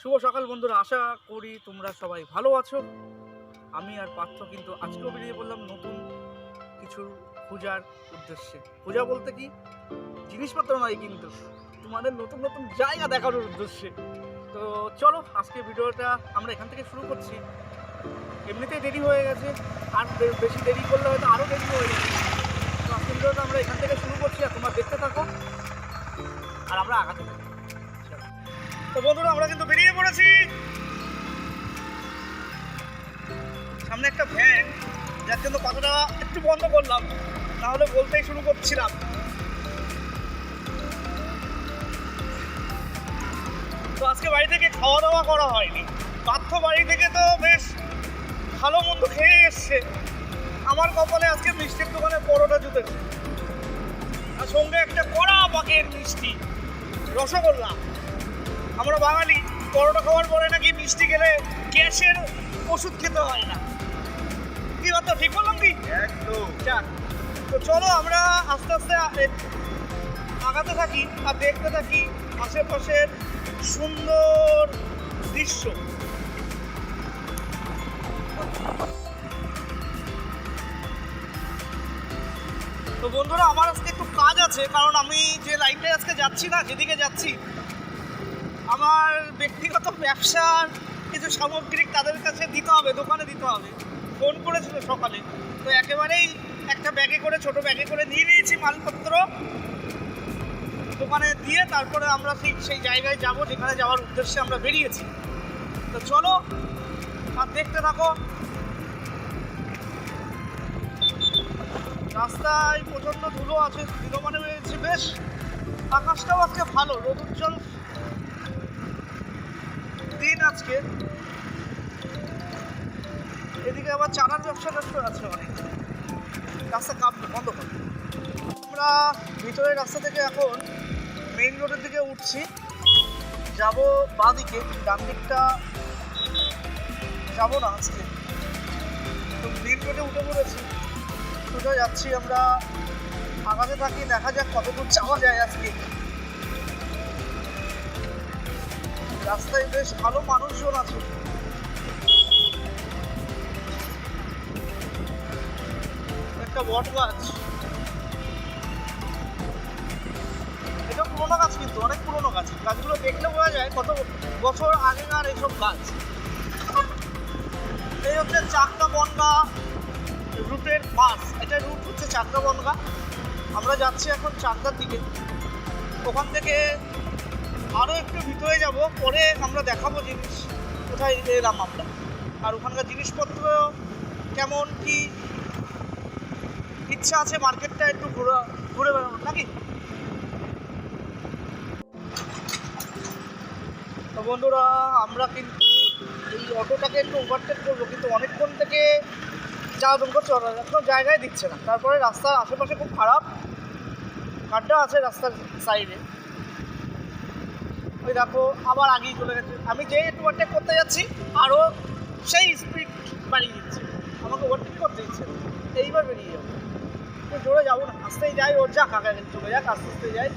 শুভ সকাল বন্ধুরা, আশা করি তোমরা সবাই ভালো আছো। আমি আর পার্থ কিন্তু আজকেও বেরিয়ে বললাম নতুন কিছু পূজার উদ্দেশ্যে। পূজা বলতে কি? জিনিসপত্র নয় কিন্তু, তোমাদের নতুন নতুন জায়গা দেখানোর উদ্দেশ্যে। তো চলো, আজকে ভিডিওটা আমরা এখান থেকে শুরু করছি। এমনিতেই দেরি হয়ে গেছে, আর বেশি দেরি করলে হয়তো আরও দেরি হয়ে যাবে। তো আজকে ভিডিওটা আমরা এখান থেকে শুরু করছি, আর তোমরা দেখতে থাকো। আর আমরা আগাতে থাকি। তো বন্ধুরা, আমরা কিন্তু বেরিয়ে পড়েছি। সামনে একটা ভ্যান যার জন্য কথাটা একটু বন্ধ করলাম। নাহলে বলতেই শুরু করছিলাম। তো আজকে বাড়ি থেকে খাওয়া দাওয়া করা হয়নি। পার্থ বাড়ি থেকে তো বেশ ভালো মন্দ খেয়ে এসছে। আমার কপালে আজকে মিষ্টির দোকানে পরোটা জুটেছে। আর সঙ্গে একটা কড়া পাকের মিষ্টি, রসগোল্লা। আমরা বাঙালি পরোটা খাওয়ার পরে নাকি মিষ্টি খেলে গ্যাসের ওষুধ খেতে হয় না। কি কথা ঠিক বললাম কি? একদম। তো চলো আমরা আস্তে আস্তে আগাতে থাকি আর দেখতে থাকি আশেপাশের সুন্দর দৃশ্য। তো বন্ধুরা আমার আজকে একটু কাজ আছে কারণ আমি যে লাইনটায় আজকে যাচ্ছি না যেদিকে যাচ্ছি আমার ব্যক্তিগত ব্যবসার কিছু সামগ্রিক তাদের কাছে দিতে হবে, দোকানে দিতে হবে। ফোন করেছিল সকালে। তো একেবারেই একটা ব্যাগে করে, ছোট ব্যাগে করে নিয়ে নিয়েছি মালপত্র। দোকানে দিয়ে তারপরে আমরা ঠিক সেই জায়গায় যাব যেখানে যাওয়ার উদ্দেশ্যে আমরা বেরিয়েছি। তো চলো, আর দেখতে থাকো। রাস্তায় প্রচণ্ড ধুলো আছে ধুলো মানে বেশ। আকাশটাও আজকে ভালো রোদ উজ্জ্বল দিন আজকে। এদিকে আবার চারার ব্যবসা ট্যাবসা আছে অনেক। রাস্তা কাপ বন্ধ কর। আমরা ভিতরের রাস্তা থেকে এখন মেইন রোডের দিকে উঠছি। যাব বাঁ দিকে ডান দিকটা যাব না আজকে। তো মেইন রোডে উঠে পড়েছি। সোজা যাচ্ছি আমরা। আগাতে থাকি, দেখা যাক কত দূর যাওয়া যায় আজকে। রাস্তায় বেশ ভালো মানুষজন আছে। একটা বট গাছ। এটা পুরোনো গাছ কিন্তু, অনেক পুরোনো গাছ। গাছগুলো দেখলে বোঝা যায় কত বছর আগেকার এইসব গাছ। এই হচ্ছে চাকদা বনগা রুটের বাস এটা রুট হচ্ছে চাকদা বনগা আমরা যাচ্ছি এখন চাকদার দিকে। ওখান থেকে আরও একটু ভিতরে যাব, পরে আমরা দেখাবো জিনিস। কোথায় এলাম আমরা? আর ওখানকার জিনিসপত্র কেমন, কি? ইচ্ছা আছে মার্কেটটা একটু ঘোরা, ঘুরে বেড়ানোর, নাকি? তো বন্ধুরা, আমরা কিন্তু এই অটোটাকে একটু ওভারটেক করব, কিন্তু অনেকক্ষণ থেকে যা ওরা কোনো জায়গায় দিচ্ছে না। তারপরে রাস্তার আশেপাশে খুব খারাপ। গাড্ডা আছে রাস্তার সাইডে ওই দেখো, আবার আগেই চলে গেছে। আমি যেই একটু ওভারটেক করতে যাচ্ছি আরও সেই স্পিড বাড়িয়ে দিচ্ছে। আমাকে ওভারটেক করতে দিচ্ছে এইবার বেরিয়ে যাব। জোরে যাব না, আস্তেই যাই, ওর যাক আগে চলে যাক, আস্তে আস্তে যাই।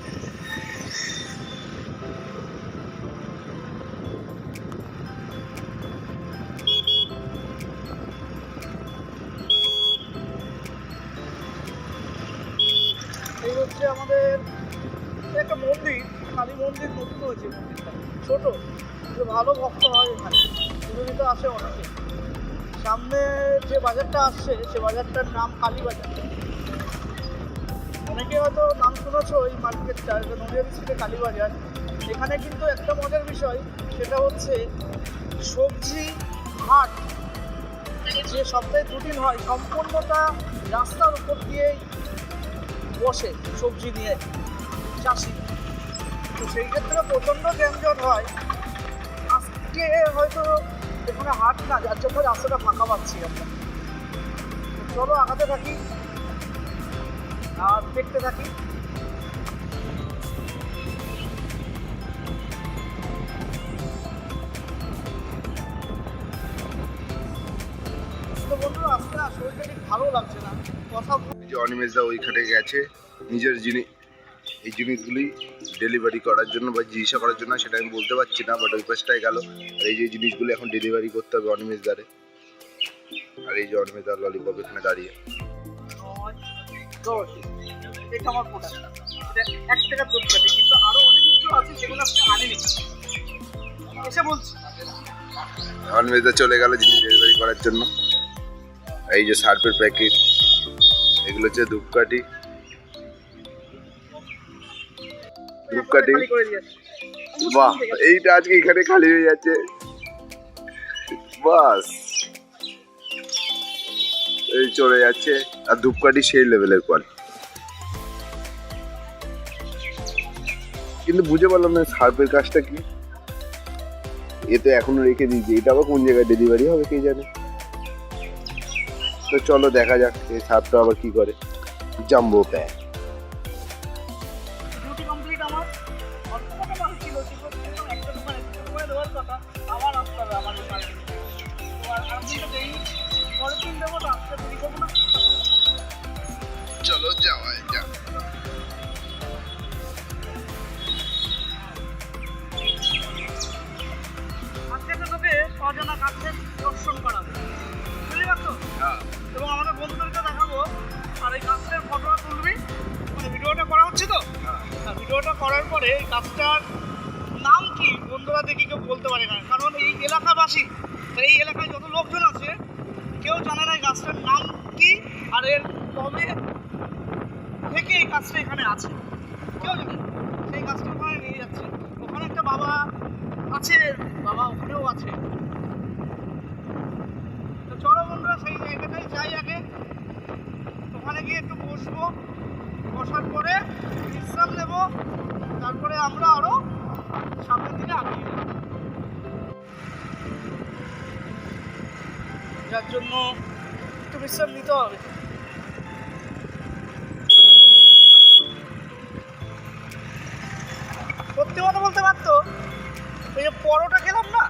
এই হচ্ছে আমাদের একটা মন্দির। মন্দির নতুন হয়েছে ছোট, কিন্তু ভালো ভক্ত হয় এখানে। পুজো তো আসে অনেকে। সামনে যে বাজারটা আসছে, সে বাজারটার নাম কালী বাজার। অনেকে হয়তো নাম শুনেছো এই মার্কেটটা নদিয়া ডিস্ট্রিক্টের কালী এখানে কিন্তু একটা মজার বিষয়, সেটা হচ্ছে সবজি হাট। যে সপ্তাহে দুদিন হয়, সম্পূর্ণটা রাস্তার উপর দিয়েই বসে সবজি নিয়ে চাষি। তো সেই ক্ষেত্রে প্রচণ্ড যানজট হয়। আজকে হয়তো এখানে হাট না, যার জন্য রাস্তাটা ফাঁকা পাচ্ছি আমরা। চলো আগাতে থাকি। আর দেখতে থাকি। ভালো লাগছে না। যে অনিমেষদা ওইখানে গেছে। নিজের জিনিস এই জিনিসগুলি ডেলিভারি করার জন্য বা জিজ্ঞাসা করার জন্য সেটা আমি বলতে পারছি না বাট ওই পাশটায় গেল। আর এই যে জিনিসগুলো এখন ডেলিভারি করতে হবে অনিমেষ দ্বারে আর এই যে অনিমেষ দার ললিপপ এখানে দাঁড়িয়ে। নয়, দশ এটা আমার প্রোডাক্ট এটা এক টাকার দোকানে কিন্তু আরও অনেক কিছু আছে যেগুলো আপনি আনেনি এসে বলছি। অনিমেষ চলে গেল জিনিস ডেলিভারি করার জন্য। এই যে সার্ফের প্যাকেট এগুলো হচ্ছে ধূপকাঠি। ধূপকাঠি বাহ এইটা আজকে এখানে খালি হয়ে যাচ্ছে। বাস। এই চলে যাচ্ছে আর ধূপকাঠি সেই লেভেলের কোয়ালিটি কিন্তু বুঝে পারলাম না সার্ফের কাজটা কি? এ তো এখনও রেখে দিয়েছে এটা আবার কোন জায়গায় ডেলিভারি হবে কে জানে? তো চলো দেখা যাক এই সার্ফটা আবার কি করে। জাম্বো প্যাক ভিডিওটা করার পরে এই গাছটার নাম কি? বন্ধুরা দেখি কেউ বলতে পারে না। কারণ এই এলাকাবাসী এই এলাকায় যত লোকজন আছে, কেউ জানে না এই গাছটার নাম কি আর এর কবে থেকে এই গাছটা এখানে আছে। কেউ জানে সেই গাছটা ওখানে নিয়ে যাচ্ছে। ওখানে একটা বাবা আছে, বাবা ওখানেও আছে। তো চলো বন্ধুরা, সেই জায়গাটাই যাই আগে। ওখানে গিয়ে একটু বসবো। বসার পরে নেব তারপরে আমরা আরও সামনের দিকে আগিয়ে যাব। যার জন্য একটু বিশ্রাম নিতে হবে। সত্যি কথা বলতে পারতো ওই যে পরোটা খেলাম না,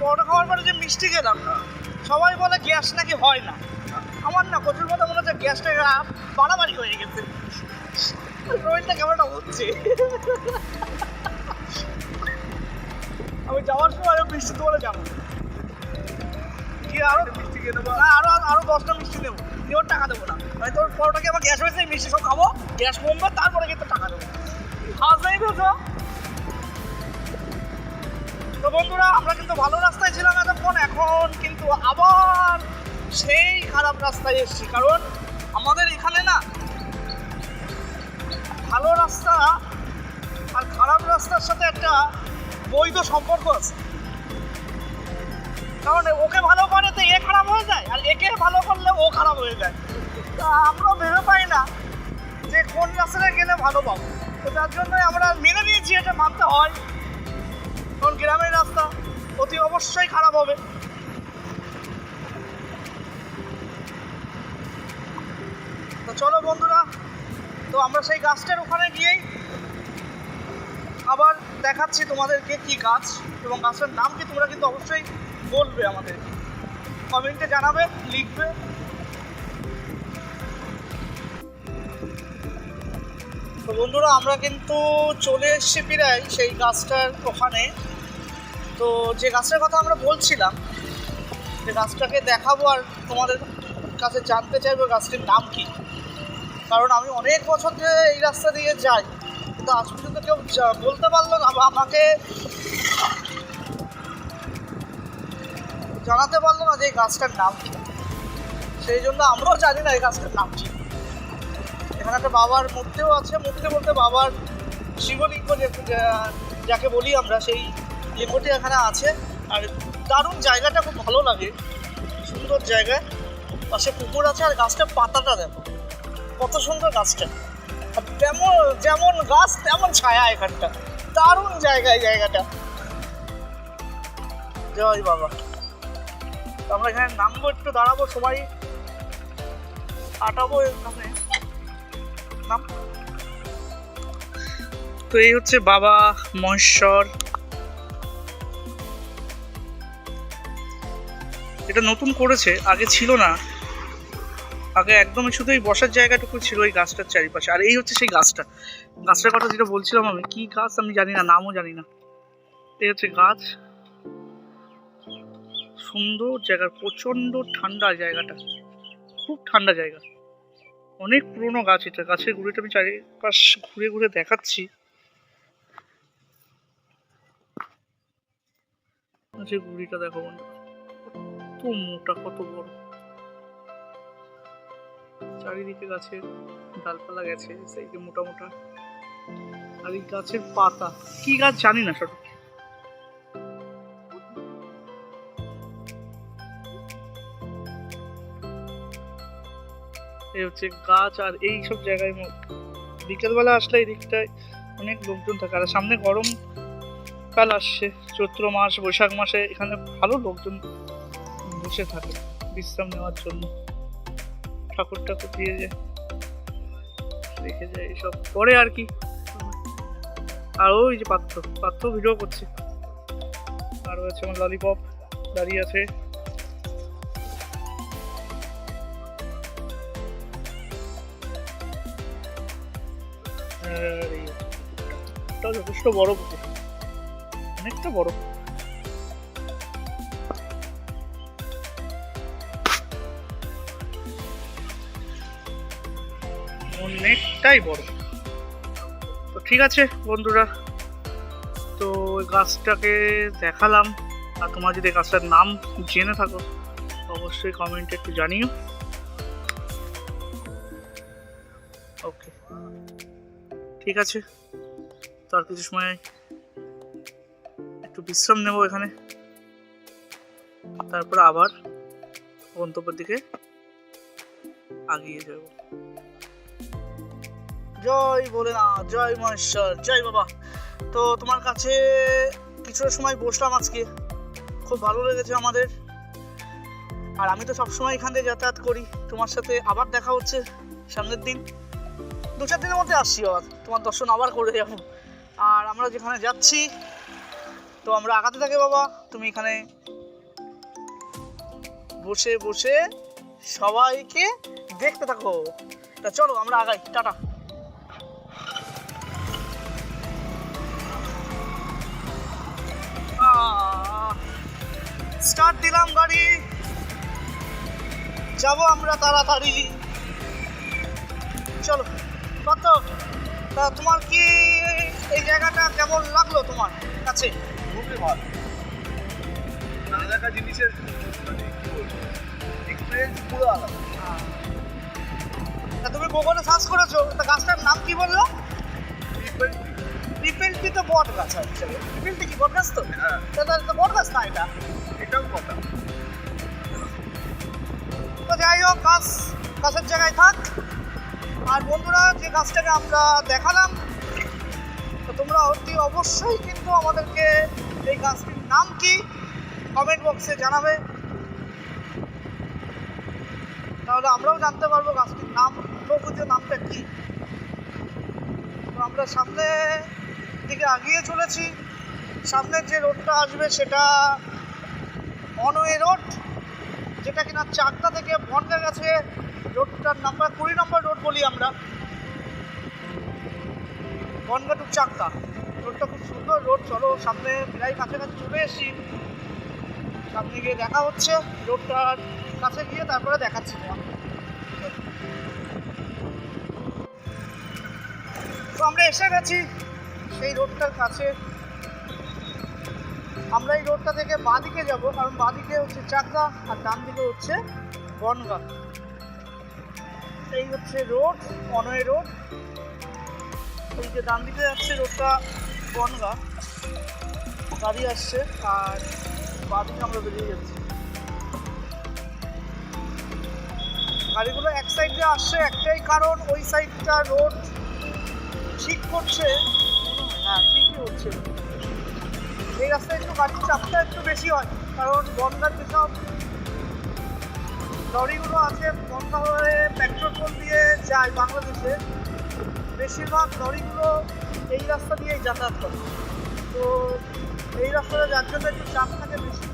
পরোটা খাওয়ার পরে যে মিষ্টি খেলাম সবাই বলে গ্যাস নাকি হয় না। আমার না কচুর কথা মনে হচ্ছে গ্যাসটা বাড়াবাড়ি হয়ে গেছে। রোহিতটা কেমনটা হচ্ছে? আমি যাওয়ার সময় আরও মিষ্টি তোমার যাব। কি আরও মিষ্টি খেয়ে নেব না, আরও আরও দশটা মিষ্টি নেব দিয়ে ওর টাকা দেবো না। মানে তোর পরোটাকে আমার গ্যাস হয়েছে, মিষ্টি সব খাব, গ্যাস কমবে, তারপরে কিন্তু টাকা দেবো। খাওয়া নাই তো তো বন্ধুরা, আমরা কিন্তু ভালো রাস্তায় ছিলাম এতক্ষণ, এখন কিন্তু আবার সেই খারাপ রাস্তায় এসেছি। কারণ আমাদের এখানে না ভালো রাস্তা আর খারাপ রাস্তার সাথে একটা বৈধ সম্পর্ক আছে। কারণ ওকে ভালো করে তো এ খারাপ হয়ে যায় আর একে ভালো করলে ও খারাপ হয়ে যায়। তা আমরাও ভেবে পাই না যে কোন রাস্তায় গেলে ভালো পাবো। তো তার জন্যই আমরা মেনে নিয়েছি এটা মানতে হয়। কারণ গ্রামের রাস্তা অতি অবশ্যই খারাপ হবে। তো চলো বন্ধুরা তো আমরা সেই গাছটার ওখানে গিয়েই আবার দেখাচ্ছি তোমাদেরকে কি গাছ এবং গাছের নাম কি তোমরা কিন্তু অবশ্যই বলবে আমাদের। কমেন্টে জানাবে, লিখবে। তো বন্ধুরা, আমরা কিন্তু চলে এসেছি প্রায় সেই গাছটার ওখানে। তো যে গাছটার কথা আমরা বলছিলাম যে গাছটাকে দেখাবো আর তোমাদের কাছে জানতে চাইব গাছটির নাম কি। কারণ আমি অনেক বছর ধরে এই রাস্তা দিয়ে যাই। কিন্তু আজ পর্যন্ত কেউ বলতে পারল না আমাকে জানাতে পারল না যে এই গাছটার নাম কি। সেই জন্য আমরাও জানি না এই গাছটার নাম কি। এখানে একটা বাবার মূর্তিও আছে, মূর্তি বলতে বাবার শিবলিঙ্গ যাকে বলি আমরা, সেই লিঙ্গটি এখানে আছে। আর দারুণ জায়গাটা খুব ভালো লাগে, সুন্দর জায়গা। পাশে পুকুর আছে আর গাছটার পাতাটা দেখো। কত সুন্দর গাছটা। তেমন যেমন গাছ, তেমন ছায়া এখানটা। দারুণ জায়গা এই জায়গাটা। জয় বাবা। আমরা এখানে নামবো, একটু দাঁড়াবো, সবাই কাটাবো এখানে। নাম। তো এই হচ্ছে বাবা মহেশ্বর। এটা নতুন করেছে, আগে ছিল না। আগে একদমই শুধু এই বসার জায়গাটুকু ছিল ওই গাছটার চারিপাশে। আর এই হচ্ছে সেই গাছটা। গাছটার কথা যেটা বলছিলাম আমি, কি গাছ আমি জানি না, নামও জানি না। এই হচ্ছে গাছ। সুন্দর জায়গা প্রচণ্ড ঠান্ডা জায়গাটা। খুব ঠান্ডা জায়গা। অনেক পুরনো গাছ এটা। গাছের গুঁড়িটা আমি চারিপাশ ঘুরে ঘুরে দেখাচ্ছি। গাছের গুঁড়িটা দেখো কত মোটা, কত বড়। চারিদিকে গাছের ডালপালা গেছে, সেই যে মোটা মোটা। আর এই গাছের পাতা, কি গাছ জানি না সঠিক। এই হচ্ছে গাছ, আর এই সব জায়গায় বিকেলবেলা আসলে এই দিকটায় অনেক লোকজন থাকে। আর সামনে গরম কাল আসছে, চৈত্র মাস, বৈশাখ মাসে এখানে ভালো লোকজন বসে থাকে বিশ্রাম নেওয়ার জন্য। ঠাকুর ঠাকুর দিয়ে যায় রেখে যায় এসব পরে আর কি। আর ওই যে পাত্র পাত্র ভিডিও করছে। আর হচ্ছে আমার ললিপপ দাঁড়িয়ে আছে। যথেষ্ট বড় পুকুর। অনেকটা বড় অনেকটাই বড়। তো ঠিক আছে বন্ধুরা, তো গাছটাকে দেখালাম। আর তোমার যদি গাছটার নাম জেনে থাকো অবশ্যই কমেন্টে একটু জানিও। ওকে ঠিক আছে। তো আর কিছু সময় একটু বিশ্রাম নেব এখানে। তারপর আবার গন্তব্যের দিকে আগিয়ে যাব। জয় বলে না জয় মহেশ্বর, জয় বাবা। তো তোমার কাছে কিছুটা সময় বসলাম আজকে। খুব ভালো লেগেছে আমাদের। আর আমি তো সবসময় এখান থেকে যাতায়াত করি। তোমার সাথে আবার দেখা হচ্ছে সামনের দিন। দু চার দিনের মধ্যে আসছি আবার। তোমার দর্শন আবার করে যাব। আর আমরা যেখানে যাচ্ছি, তো আমরা আগাতে থাকি বাবা। তুমি এখানে বসে বসে সবাইকে দেখতে থাকো। তা চলো, আমরা আগাই। টাটা। স্টার্ট দিলাম গাড়ি। যাব আমরা তাড়াতাড়ি। চলো। কত? তা তোমার কি এই জায়গাটা কেমন লাগল তোমার কাছে? খুবই ভালো। না দেখা জিনিসের মানে কি বলব এক্সপিরিয়েন্স পুরো আলাদা। তা তুমি গোগলে সার্চ করেছ? তা গাছটার নাম কি বলল? পিপেলটি তো বট গাছ অ্যাকচুয়ালি পিপেলটি কি বট গাছ তো? হ্যাঁ। তা তাহলে তো বট গাছ না এটা? এটাও কথা তো যাই হোক গাছ গাছের জায়গায় থাক। আর বন্ধুরা যে গাছটাকে আমরা দেখালাম তো তোমরা অতি অবশ্যই কিন্তু আমাদেরকে এই গাছটির নাম কি কমেন্ট বক্সে জানাবে। তাহলে আমরাও জানতে পারব গাছটির নাম প্রকৃত নামটা কি। তো আমরা সামনে দিকে আগিয়ে চলেছি। সামনের যে রোডটা আসবে সেটা অনওয়ে রোড যেটা কিনা চারটা থেকে বনগার কাছে রোডটার নাম্বার কুড়ি নম্বর রোড বলি আমরা। বনগা টু চাকদা। রোডটা খুব সুন্দর রোড চলো সামনে প্রায় কাছাকাছি চলে এসেছি। সামনে গিয়ে দেখা হচ্ছে রোডটার কাছে গিয়ে তারপরে দেখাচ্ছি তো আমরা এসে গেছি। সেই রোডটার কাছে। আমরা এই রোডটা থেকে বাঁদিকে যাব, কারণ বাঁদিকে হচ্ছে চাকদা আর ডান দিকে হচ্ছে বনগা। এই হচ্ছে রোড, অনয় রোড। এই যে ডান দিকে যাচ্ছে রোডটা বনগা। গাড়ি আসছে আর বাঁদিকে আমরা বেরিয়ে যাচ্ছি। গাড়িগুলো এক সাইড দিয়ে আসছে, একটাই কারণ ওই সাইডটা রোড ঠিক করছে। হচ্ছে। এই রাস্তায় একটু গাড়ির চাপটা একটু বেশি হয়, কারণ বনগার যেসব লরিগুলো আছে, বনগা হয়ে পেট্রোল দিয়ে যায় বাংলাদেশে, বেশিরভাগ লরিগুলো এই রাস্তা দিয়েই যাতায়াত করে। তো এই রাস্তাটা যার জন্য একটু চাপ থাকে বেশি।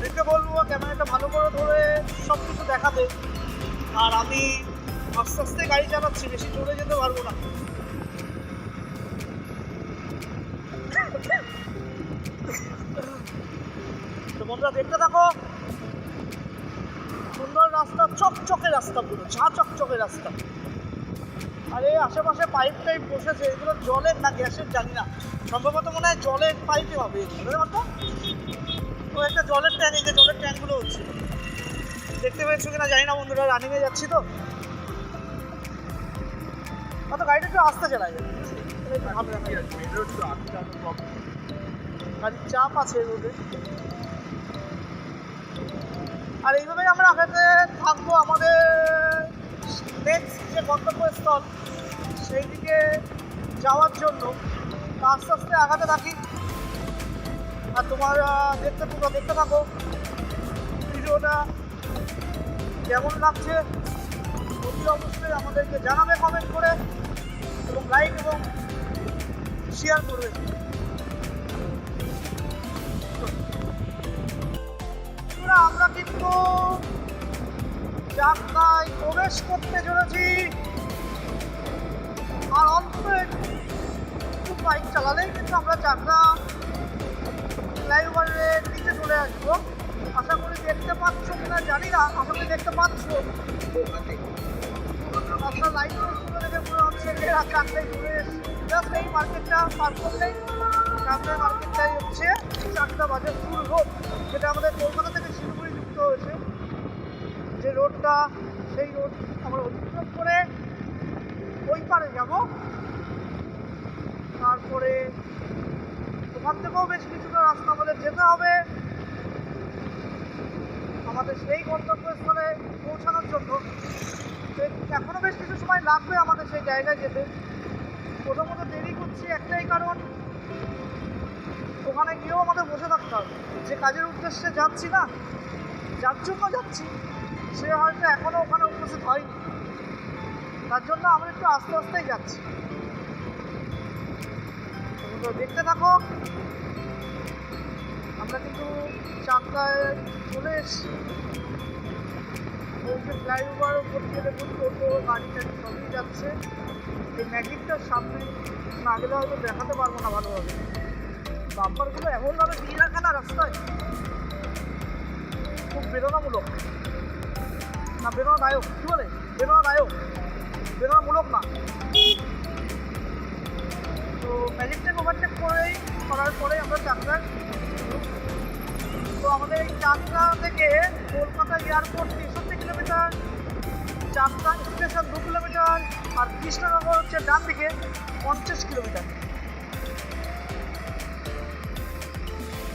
দেখতে বলব, ক্যামেরাটা ভালো করে ধরে সব কিছু দেখাতে আর আমি আস্তে আস্তে গাড়ি চালাচ্ছি, বেশি জোরে যেতে পারব না। তো বন্ধুরা, দেখতে থাকো। সুন্দর রাস্তা, চকচকে রাস্তা পুরো, ঝা চকচকে রাস্তা। আরে, আশেপাশে পাইপ টাইপ বসেছে, এগুলো জলের না গ্যাসের, জানি না। সম্ভবত মনে হয় জলের পাইপে হবে পারতো ও, একটা জলের ট্যাঙ্ক এই যে জলের ট্যাঙ্কগুলো হচ্ছে। দেখতে পেয়েছ কিনা জানি না বন্ধুরা রানিংয়ে যাচ্ছি তো। অত গাড়িটা একটু আস্তে যাচ্ছে গাড়ির চাপ আছে রোডে আর এইভাবেই আমরা আগাতে থাকব আমাদের নেক্সট যে গন্তব্যস্থল সেই দিকে যাওয়ার জন্য। আস্তে আস্তে আগাতে থাকি। আর তোমার দেখতে তোমরা দেখতে থাকো। ভিডিওটা কেমন লাগছে? অতি অবশ্যই আমাদেরকে জানাবে কমেন্ট করে। লাইক এবং শেয়ার করবে বন্ধুরা, আমরা কিন্তু যাত্রায় প্রবেশ করতে চলেছি। আর অল্প একটু বাইক চালালেই কিন্তু আমরা চাকরা ফ্লাইওভারের নিচে চলে আসব। আশা করি দেখতে পাচ্ছ কিনা জানি না আমাকে দেখতে পাচ্ছ? আপনার লাইট যে চাকরাই ঘুরে জাস্ট এই মার্কেটটা পার করলেই চাকরাই মার্কেটটাই হচ্ছে চাকরা বাজার ফুল রোড যেটা আমাদের কলকাতা থেকে শিলিগুড়ি যুক্ত হয়েছে। যে রোডটা সেই রোড আমরা অতিক্রম করে ওই পারে যাব। তারপরে ওখান থেকেও বেশ কিছুটা রাস্তা আমাদের যেতে হবে। আমাদের সেই গন্তব্যস্থলে পৌঁছানোর জন্য তো এখনও বেশ কিছু সময় লাগবে আমাদের সেই জায়গায় যেতে। প্রথমত দেরি করছি একটাই কারণ, ওখানে গিয়েও আমাদের বসে থাকতে হবে। যে কাজের উদ্দেশ্যে যাচ্ছি না, যার জন্য যাচ্ছি, সে হয়তো এখনও ওখানে উপস্থিত হয়নি। তার জন্য আমরা একটু আস্তে আস্তেই যাচ্ছি। দেখতে থাকো, আমরা কিন্তু চাকদায় চলে এসেছি। যে ফ্লাইওভার উপর দিয়ে দেখুন টোটো, গাড়ি টাড়ি সবই যাচ্ছে। এই ম্যাজিকটার সামনে না গেলে হয়তো দেখাতে পারব না ভালোভাবে। বাম্পারগুলো এমনভাবে দিয়ে রাখে না রাস্তায়। খুব বেদনামূলক। না, বেদনাদায়ক। কী বলে? বেদনাদায়ক। বেদনামূলক না। তো ম্যাজিকটেক ওভারটেক করেই, করার পরে আমরা চাকরায় তো আমাদের এই চাকরা থেকে কলকাতা এয়ারপোর্ট তেষট্টি কিলোমিটার চাকরা স্টেশন দু কিলোমিটার আর কৃষ্ণনগর হচ্ছে ডান দিকে পঞ্চাশ কিলোমিটার।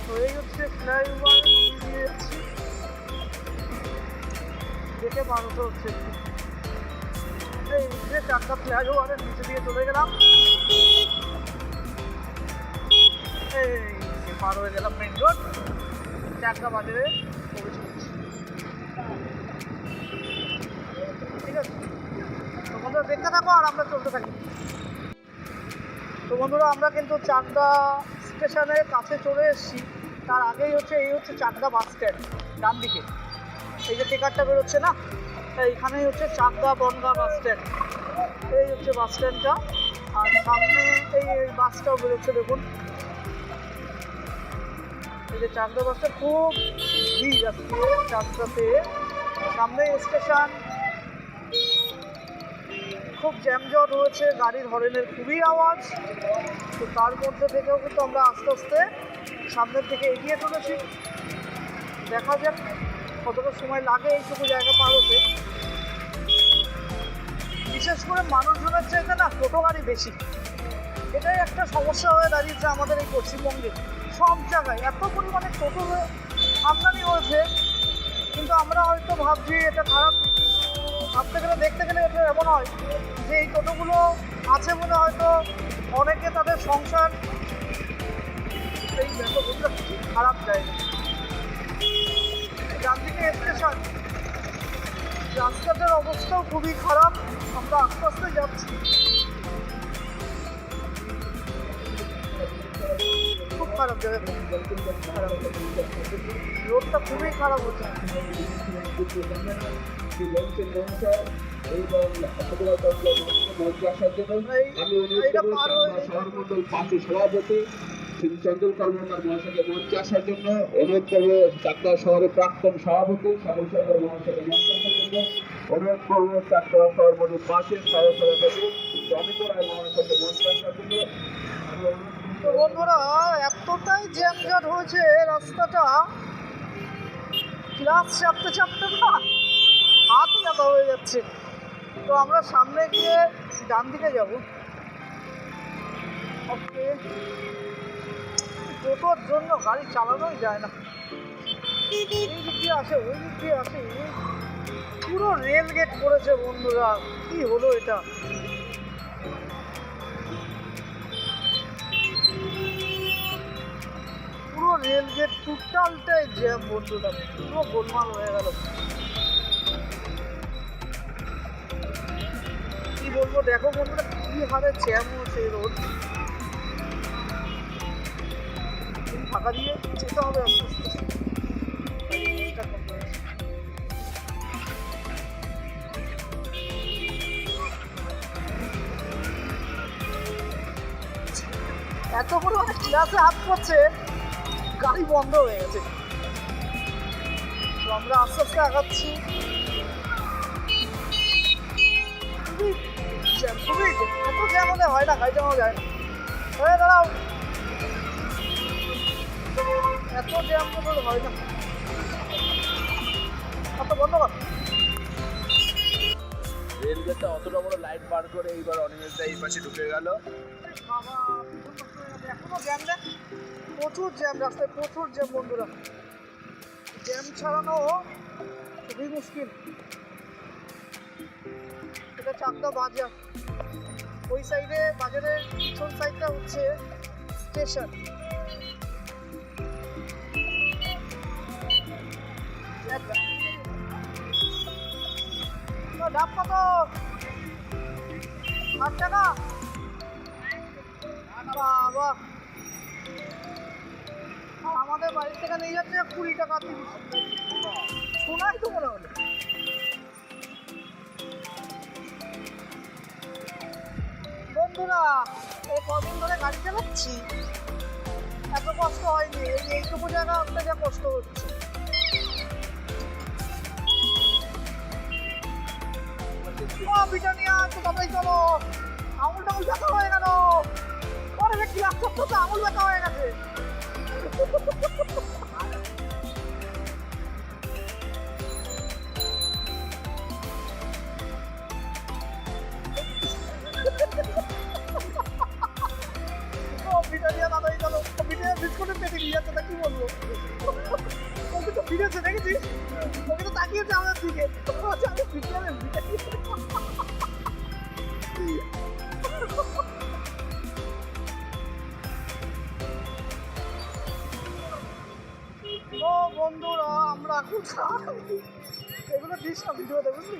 তো এই হচ্ছে ফ্লাইওভার দিয়ে দেখে মানুষ হচ্ছে এই চারটা ফ্লাইওভারের নিচে দিয়ে চলে গেলাম। এই পার হয়ে গেলাম মেন রোড চারটা বাজারে প্রবেশ করছি ঠিক আছে? তো বন্ধুরা, দেখতে থাকো আর আমরা চলতে থাকি। তো বন্ধুরা, আমরা কিন্তু চাকদা স্টেশনের কাছে চলে এসেছি। তার আগেই হচ্ছে, এই হচ্ছে চাকদা বাস স্ট্যান্ড, ডান দিকে। এই যে টিকারটা বেরোচ্ছে না, এইখানেই হচ্ছে চাকদা বনগা বাস স্ট্যান্ড। এই হচ্ছে বাস স্ট্যান্ডটা, আর সামনে এই বাসটাও বেরোচ্ছে, দেখুন। এই যে চাকদা বাসটা, খুব ভিড় আজকে চাকদাতে। সামনে স্টেশন খুব জ্যামজট রয়েছে গাড়ির হরেনের খুবই আওয়াজ। তো তার মধ্যে থেকেও কিন্তু আমরা আস্তে আস্তে সামনের দিকে এগিয়ে চলেছি। দেখা যাক কতটা সময় লাগে এইটুকু জায়গা পার হতে। বিশেষ করে মানুষজনের চাইতে না টোটো গাড়ি বেশি। এটাই একটা সমস্যা হয়ে দাঁড়িয়েছে আমাদের এই পশ্চিমবঙ্গে। সব জায়গায় এত পরিমাণে টোটো আমদানি হয়েছে, কিন্তু আমরা হয়তো ভাবছি এটা খারাপ ভাবতে গেলে দেখতে গেলে এটা এমন হয় যে এই টোটোগুলো আছে বলে হয়তো অনেকে তাদের সংসার এই বুঝলে খারাপ জায়গা। ডানদিকে স্টেশন রাস্তাটার অবস্থাও খুবই খারাপ। আমরা আস্তে আস্তে যাচ্ছি। খুব খারাপ জায়গা। রোডটা খুবই খারাপ হচ্ছে। এই- আমি সভাপতি শ্রী চন্দন কর্মকার মহাশয়কে মঞ্চে আসার জন্য অনুরোধ করব চাকদা শহরের প্রাক্তন সভাপতি সাগর সরকার মহাশয়কে মঞ্চে আসার জন্য অনুরোধ করব চাকদা শহর মন্ডল পাশের সাগর সভাপতি অমিত রায় মহাশয়কে মঞ্চে আসার জন্য বন্ধুরা এতটাই জ্যামজাট হয়েছে রাস্তাটা। ক্লাস চাপতে চাপতে না। হাত ব্যথা হয়ে যাচ্ছে। তো আমরা সামনে গিয়ে ডান দিকে যাব। ওকে। টোটোর জন্য গাড়ি চালানোই যায় না। এই দিক দিয়ে আসে, ওই দিক দিয়ে আসে। পুরো রেল গেট করেছে বন্ধুরা। কি হলো এটা? পুরো রেল গেট টোটালটাই জ্যাম বন্ধুরা। পুরো গোলমাল হয়ে গেল। বলব, দেখো বন্ধুরা, কি হারে জ্যাম হচ্ছে রোড। ফাঁকা দিয়ে যেতে হবে। এত পরিমাণে ক্লাসে হাত করছে গাড়ি বন্ধ হয়ে গেছে। তো আমরা আস্তে আস্তে আগাচ্ছি। খুবই। এত জ্যাম হলে হয় না গাড়ি চালানো যায় না। হয়ে দাঁড়াও। এত জ্যাম হয় না। আচ্ছা বন্ধ কর রেলগেটটা অতটা বড় লাইট বার করে এইবার অনিমেষদা এই পাশে ঢুকে গেল। এখনও জ্যাম দেখ প্রচুর জ্যাম রাস্তায় প্রচুর জ্যাম বন্ধুরা। জ্যাম ছাড়ানো খুবই মুশকিল। এটা চাকদা বাজার। ওই সাইডে বাজারের পিছন সাইডটা হচ্ছে স্টেশন ডাব কত? আট টাকা? বাবা। আমাদের বাড়ি থেকে নিয়ে যাচ্ছে কুড়ি টাকা তিরিশ। শোনাই তো মনে হলো। বন্ধুরা, এই কদিন ধরে গাড়ি চালাচ্ছি। এত কষ্ট হয়নি, এই এইটুকু জায়গা একটা যা কষ্ট হচ্ছে। বিটানিয়া তো তাড়াতাড়ি চলো। আঙুল টাঙুল ব্যথা হয়ে গেল। পরে আস্তে আস্তে তো আঙুল ব্যথা হয়ে গেছে। পেটে তা কি বলব? ওকে তো ফিরেছে দেখেছিস? ওকে তো তাকিয়েছে আমাদের দিকে। বলছে, আমি বিটানিয়া ও বন্ধুরা আমরা কোথায়? এগুলো দিস না ভিডিওতে বুঝলি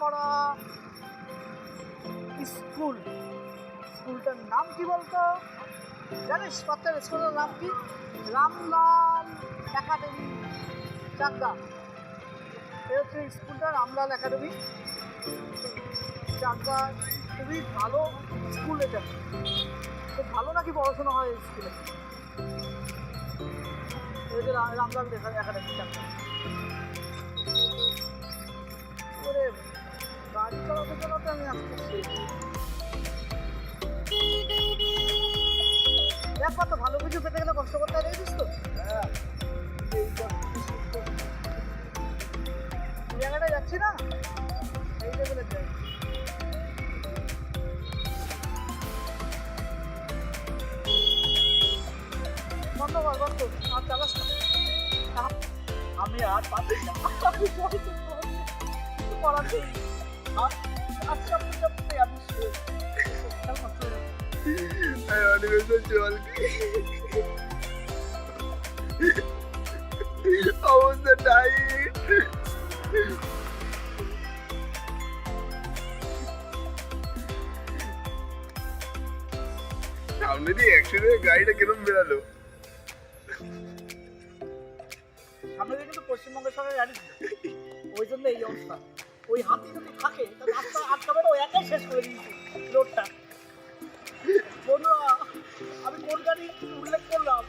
করা স্কুল। স্কুলটার নাম কি বলতো? জানিস বাচ্চার স্কুলের নাম কি? রামলাল একাডেমি। চাকদা। এই হচ্ছে স্কুলটা রামলাল একাডেমি। চাকদা খুবই ভালো স্কুল এটা। খুব ভালো নাকি পড়াশোনা হয় এই স্কুলে? রামলাল একাডেমি, চাকদা। গাড়ি চালাতে আমি কত ভালো কিছু পেতে গেলে কষ্ট করতে তো যাচ্ছি না। এই জায়গা আর চালাস আর আমি হবে। ভাই অনিমেষের জল অবস্থা টাইট সামনে দিয়ে অ্যাক্সিডেন্ট গাড়িটা কিরম বেরালো সামনে দিয়ে কিন্তু পশ্চিমবঙ্গের সঙ্গে গাড়ি ওই জন্য এই অবস্থা ওই হাতি যদি থাকে তা রাস্তা আটকাবে না ও একাই শেষ করে দিয়েছে রোডটা। বন্ধুরা আমি কোন গাড়ি উল্লেখ করলাম?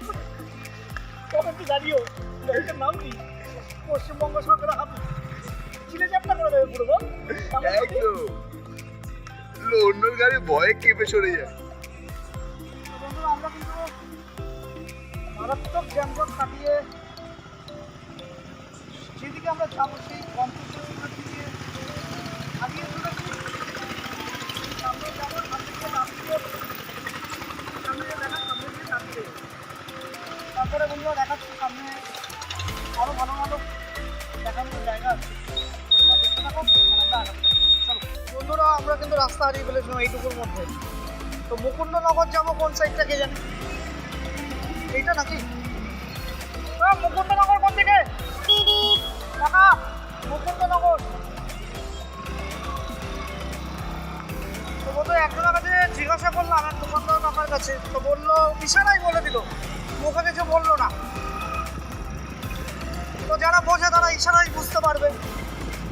তখন কি জানিও গাড়িটার নাম কি? পশ্চিমবঙ্গ সরকারের হাতি। চিনে চাপটা করে দেবে পুরো বল। কেমন হাতি? একদম। অন্য গাড়ি ভয়ে কেঁপে সরে যায়। বন্ধুরা আমরা কিন্তু মারাত্মক জ্যামজট কাটিয়ে যেদিকে আমরা যাব সেই কম্পিউটার তারপরে বন্ধুরা দেখাচ্ছি সামনে আরও ভালো দেখানোর জায়গা বন্ধুরা, আমরা কিন্তু রাস্তা হারিয়ে ফেলেছিলাম এইটুকুর মধ্যে। তো মুকুন্দনগর যাব কোন সাইডটা কে জানে? এইটা নাকি? মুকুন্দনগর কোন দিকে? কাকা, মুকুন্দনগর। তো বলতো একজনের কাছে জিজ্ঞাসা করলাম এক দোকানদার কাকার কাছে। তো বলল, ইশারাই বলে দিল। মুখে কিছু বলল না। তো যারা বোঝে তারা ইশারাই বুঝতে পারবে।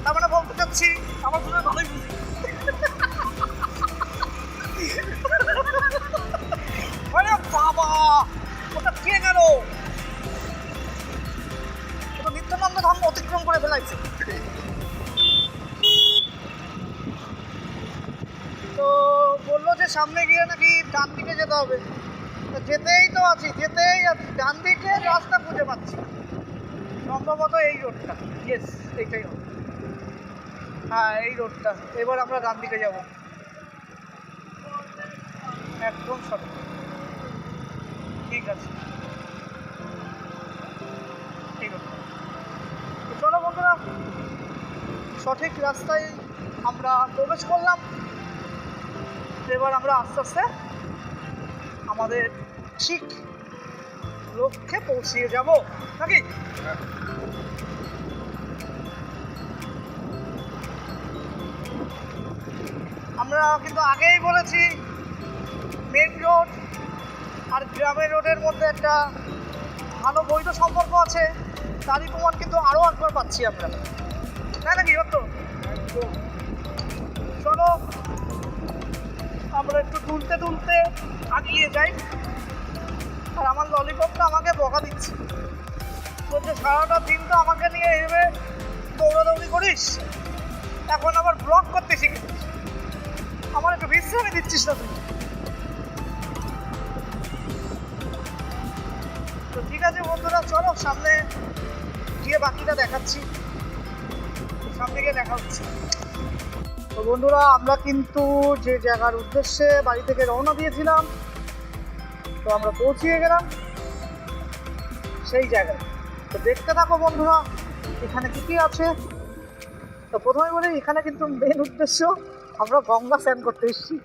তার মানে বলতে চাচ্ছি, আমার হয় ভালোই বুঝি। ওটা অতিক্রম করে ফেলাইছে তো বলল যে সামনে গিয়ে নাকি ডান দিকে যেতে হবে। যেতেই তো আছি, যেতেই আছি। ডান দিকে রাস্তা খুঁজে পাচ্ছি। সম্ভবত এই রোডটা। ইয়েস এইটাই হবে। হ্যাঁ এই রোডটা। এবার আমরা ডান দিকে যাব। একদম সঠিক। ঠিক আছে। ঠিক আছে চলো বন্ধুরা, সঠিক রাস্তায় আমরা প্রবেশ করলাম। এবার আমরা আস্তে আস্তে আমাদের ঠিক লক্ষ্যে পৌঁছিয়ে যাব। নাকি? আমরা কিন্তু আগেই বলেছি মেন রোড আর গ্রামের রোডের মধ্যে একটা ভালো বৈধ সম্পর্ক আছে, তারই প্রমাণ কিন্তু আরও একবার পাচ্ছি আমরা। তাই নাকি তো চলো আমরা একটু তুলতে তুলতে আগিয়ে যাই। আর আমার ললিপপটা আমাকে বকা দিচ্ছে। বলছে, সারাটা দিন তো আমাকে নিয়ে এভাবে দৌড়াদৌড়ি করিস। এখন আবার ব্লক করতে শিখেছিস আমার একটু বিশ্রামই দিচ্ছিস না তুই। তো ঠিক আছে বন্ধুরা, চলো সামনে গিয়ে বাকিটা দেখাচ্ছি। সামনে গিয়ে দেখা হচ্ছে। তো বন্ধুরা, আমরা কিন্তু যে জায়গার উদ্দেশ্যে বাড়ি থেকে রওনা দিয়েছিলাম, তো আমরা পৌঁছিয়ে গেলাম সেই জায়গায়। তো দেখতে থাকো বন্ধুরা, এখানে কি কি আছে? তো প্রথমে বলি, এখানে কিন্তু মেন উদ্দেশ্য আমরা গঙ্গা স্নান করতে এসেছি।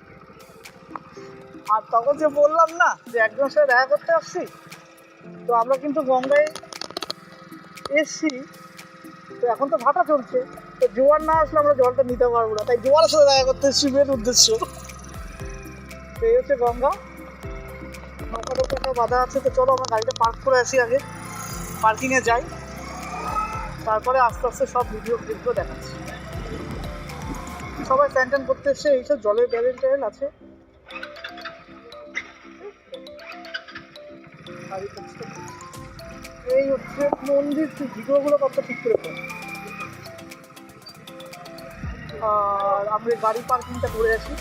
আর তখন যে বললাম না যে একজনের সাথে দেখা করতে আসছি, তো আমরা কিন্তু গঙ্গায় এসছি। তো এখন তো ভাটা চলছে। তো জোয়ার না আসলে আমরা জলটা নিতে পারব না। তাই জোয়ারের সাথে দেখা করতে এসছি মেন উদ্দেশ্য। তো এই হচ্ছে গঙ্গা। নৌকা টোকা বাধা আছে, তো চলো আমরা গাড়িটা পার্ক করে আসি আগে। পার্কিংয়ে যাই। তারপরে আস্তে আস্তে সব ভিডিও ক্লিপগুলো দেখাচ্ছি। সবাই স্যান ট্যান করতে এসে এইসব জলের ব্যারেল ট্যারেল আছে। এই হচ্ছে- মন্দির ভিডিওগুলো কত ঠিক করে আমরা গাড়ি পার্কিংটা করে আছি।